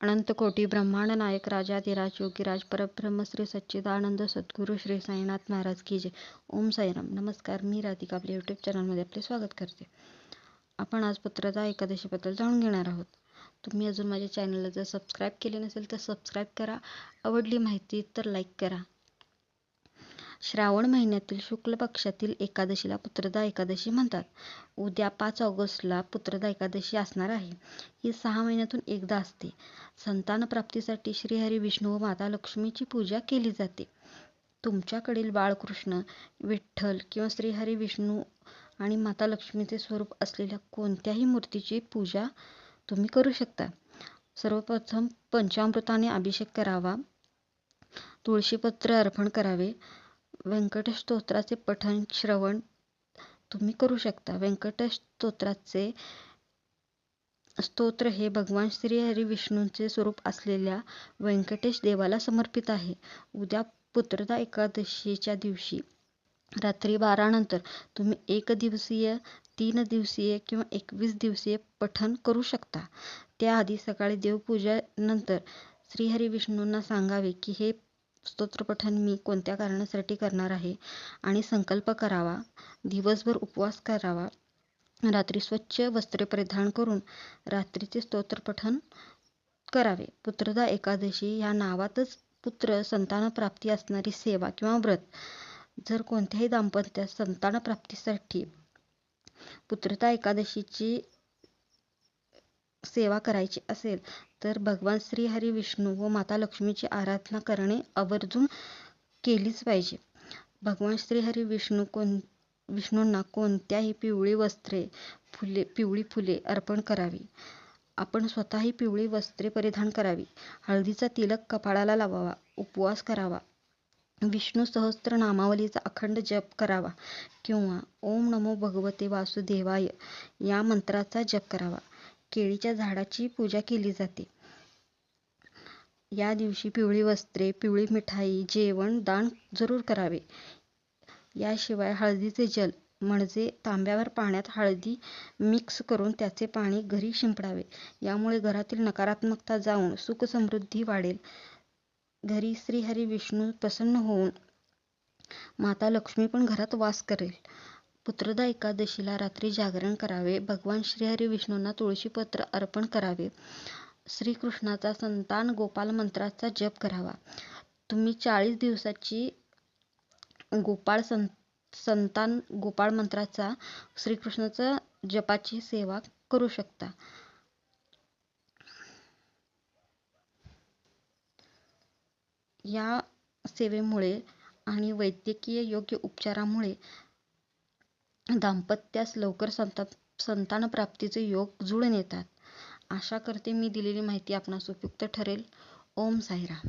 अनंतकोटी ब्रह्मांड नायक राजाधिराज योगीराज परब्रह्म श्री सच्चिदानंद सद्गुरू श्री साईनाथ महाराज की जय. ओम साईराम. नमस्कार मी राधिका आपल्या यूट्यूब चॅनलमध्ये आपले स्वागत करते. आपण आज पुत्रदा एकादशीबद्दल जाणून घेणार आहोत. तुम्ही अजून माझ्या चॅनलला जर सबस्क्राईब केले नसेल तर सबस्क्राईब करा. आवडली माहिती तर लाईक करा. श्रावण महिन्यातील शुक्ल पक्षातील एकादशीला पुत्रदा एकादशी म्हणतात. उद्या पाच ऑगस्टला पुत्रदा एकादशी असणार आहे. ही सहा महिन्यातून एकदा असते. संतान प्राप्तीसाठी श्रीहरी विष्णू व माता लक्ष्मीची पूजा केली जाते. तुमच्याकडील बाळकृष्ण विठ्ठल किंवा श्रीहरी विष्णू आणि माता लक्ष्मीचे स्वरूप असलेल्या कोणत्याही मूर्तीची पूजा तुम्ही करू शकता. सर्वप्रथम पंचामृताने अभिषेक करावा. तुळशीपत्र अर्पण करावे. व्यंकटेश स्तोत्राचे पठण श्रवण तुम्ही करू शकता. व्यंकटेश स्तोत्राचे स्तोत्र हे भगवान श्री हरी विष्णूंचे स्वरूप असलेल्या व्यंकटेश देवाला समर्पित आहे. उद्या पुत्रदा एकादशीच्या दिवशी रात्री बारानंतर तुम्ही एक दिवसीय तीन दिवसीय किंवा एकवीस दिवसीय पठण करू शकता. त्याआधी सकाळी देवपूजेनंतर श्रीहरी विष्णूंना सांगावे की हे स्तोत्रपठण मी कोणत्या कारणासाठी करणार आहे? आणि संकल्प करावा. दिवसभर उपवास करावा. रात्री स्वच्छ वस्त्रे परिधान करून रात्रीचे स्तोत्रपठण करावे. पुत्रदा एकादशी या नावातच पुत्र संतानप्राप्ती असणारी सेवा किंवा व्रत. जर कोणत्याही दाम्पत्यात संतानप्राप्तीसाठी पुत्रता एकादशीची सेवा करायची असेल तर भगवान श्री हरी विष्णू व माता लक्ष्मीची आराधना करणे आवर्जून केलीच पाहिजे. भगवान श्री हरी विष्णू कोण विष्णूंना कोणत्याही पिवळी वस्त्रे फुले पिवळी फुले अर्पण करावी. आपण स्वतःही पिवळी वस्त्रे परिधान करावी. हळदीचा तिलक कपाळाला लावावा. उपवास करावा. विष्णू सहस्त्र नामावलीचा अखंड जप करावा किंवा ओम नमो भगवते वासुदेवाय या मंत्राचा जप करावा. केळीच्या झाडाची पूजा केली जाते. या दिवशी पिवळी वस्त्रे पिवळी मिठाई जेवण दान जरूर करावे. याशिवाय हळदीचे जल म्हणजे तांब्यावर पाण्यात हळदी मिक्स करून त्याचे पाणी घरी शिंपडावे. यामुळे घरातील नकारात्मकता जाऊन सुख समृद्धी वाढेल. घरी श्रीहरी विष्णू प्रसन्न होऊन माता लक्ष्मी पण घरात वास करेल. पुत्रदा एकादशीला रात्री जागरण करावे. भगवान श्रीहरी विष्णूंना तुळशीपत्र अर्पण करावे. श्रीकृष्णाचा संतान गोपाल मंत्राचा जप करावा. तुम्ही चाळीस दिवसाची गोपाळ सं संतान गोपाळ मंत्राचा श्रीकृष्णाचा जपाची सेवा करू शकता. या सेवेमुळे आणि वैद्यकीय योग्य उपचारामुळे दाम्पत्यास लवकर संता संतानप्राप्तीचे योग जुळून येतात. आशा करते मी दिलेली माहिती आपणास उपयुक्त ठरेल. ओम साईराम.